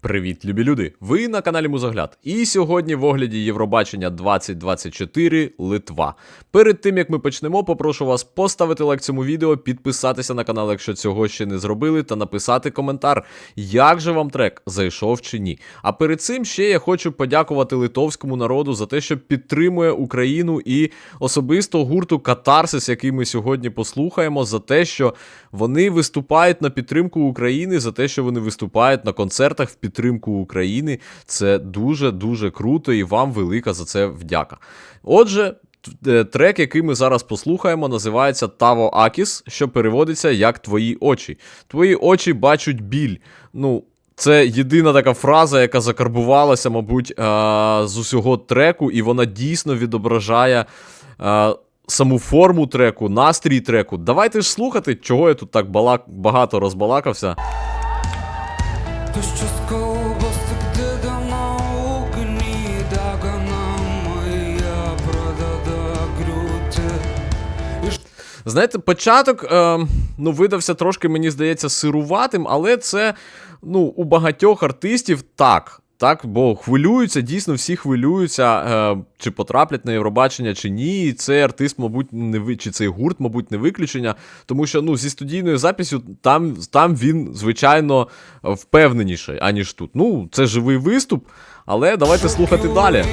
Привіт, любі люди! Ви на каналі Музогляд. І сьогодні в огляді Євробачення 2024 Литва. Перед тим як ми почнемо, попрошу вас поставити лайк цьому відео, підписатися на канал, якщо цього ще не зробили, та написати коментар, як же вам трек зайшов чи ні. А перед цим ще я хочу подякувати литовському народу за те, що підтримує Україну і особисто гурту Катарсис, який ми сьогодні послухаємо, за те, що вони виступають на підтримку України, за те, що вони виступають на концертах в підтримку України. Це дуже дуже круто, і вам велика за це вдяка. Отже. е, Трек, який ми зараз послухаємо, називається Таво Акіс, що переводиться як Твої очі. Твої очі бачать біль. Ну, це єдина така фраза, яка закарбувалася, мабуть, е, з усього треку, і вона дійсно відображає е, саму форму треку, настрій треку. Давайте ж слухати, чого я тут так багато розбалакався. Знаєте, початок е, ну, видався трошки, мені здається, сируватим, але це ну, у багатьох артистів так. Так, бо хвилюються, дійсно всі хвилюються, е, чи потраплять на Євробачення, чи ні. І цей артист, мабуть, не ви, чи цей гурт, мабуть, не виключення. Тому що ну, зі студійною записю там, там він, звичайно, впевненіший, аніж тут. Ну, це живий виступ, але давайте слухати далі.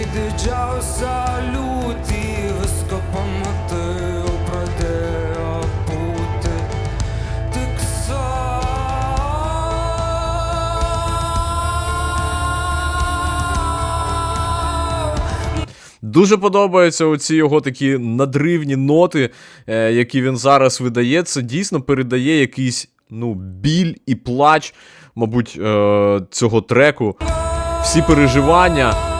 Дуже подобаються оці його такі надривні ноти, е, які він зараз видає. Це дійсно передає якийсь ну, біль і плач, мабуть, е, цього треку. Всі переживання.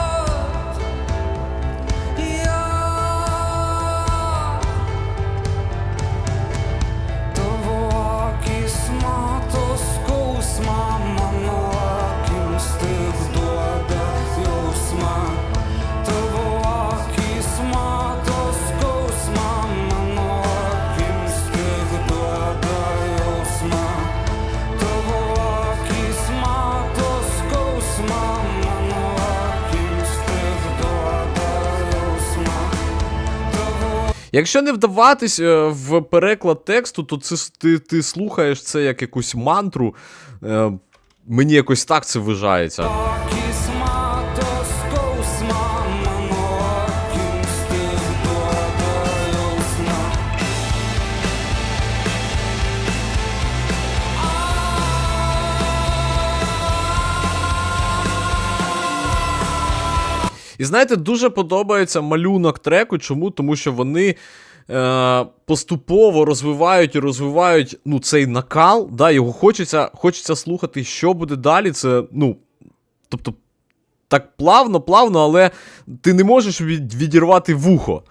Якщо не вдаватись е, в переклад тексту, то це, ти, ти слухаєш це як якусь мантру. Е, мені якось так це вважається. І знаєте, дуже подобається малюнок треку. Чому? Тому що вони е, поступово розвивають і розвивають ну, цей накал. Да, його хочеться, хочеться слухати, що буде далі. Це, ну, тобто, так плавно, плавно, але ти не можеш від, відірвати вухо.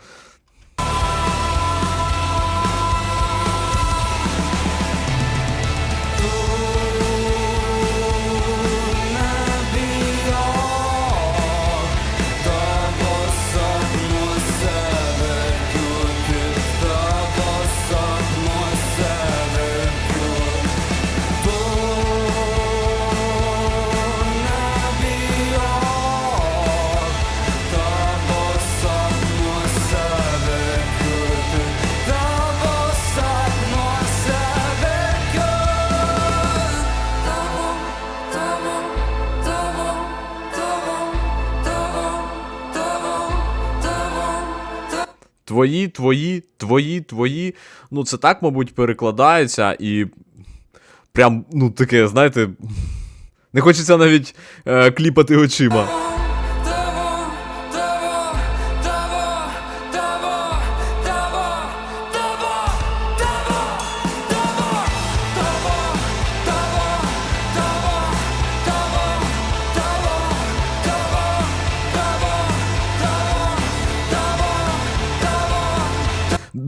Твої, твої, твої, твої. Ну, це так, мабуть, перекладається і. Прям, ну, таке, знаєте. Не хочеться навіть е, кліпати очима.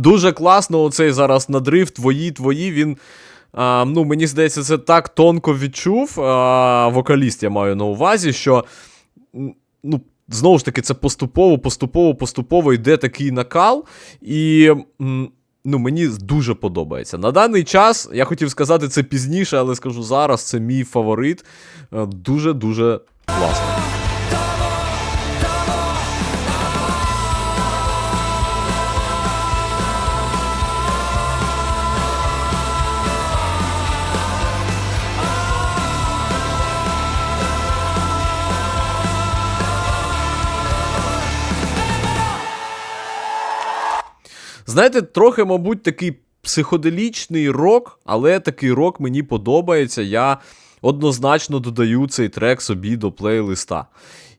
Дуже класно оцей зараз надрив, твої, твої. Він. А, ну, мені здається, це так тонко відчув. А, вокаліст я маю на увазі, що. Ну, знову ж таки, це поступово, поступово, поступово йде такий накал. І. ну, мені дуже подобається. На даний час, я хотів сказати це пізніше, але скажу зараз, це мій фаворит. Дуже-дуже класно. Знаєте, трохи, мабуть, такий психоделічний рок, але такий рок мені подобається. Я однозначно додаю цей трек собі до плейлиста.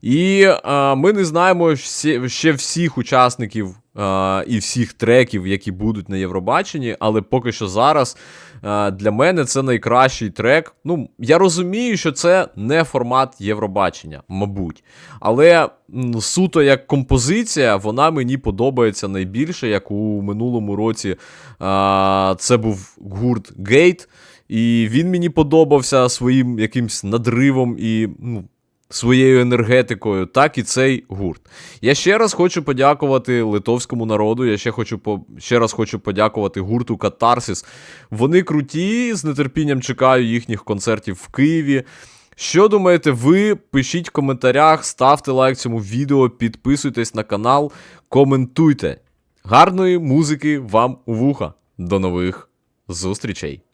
І е, ми не знаємо всі, ще всіх учасників е, і всіх треків, які будуть на Євробаченні, але поки що зараз е, для мене це найкращий трек. Ну, я розумію, що це не формат Євробачення, мабуть. Але суто як композиція, вона мені подобається найбільше, як у минулому році е, це був гурт Гейт. І він мені подобався своїм якимсь надривом і ну, своєю енергетикою, так і цей гурт. Я ще раз хочу подякувати литовському народу. Я ще хочу по... ще раз хочу подякувати гурту Катарсіс. Вони круті, з нетерпінням чекаю їхніх концертів в Києві. Що думаєте ви? Пишіть в коментарях, ставте лайк цьому відео, підписуйтесь на канал, коментуйте. Гарної музики вам у вуха. До нових зустрічей!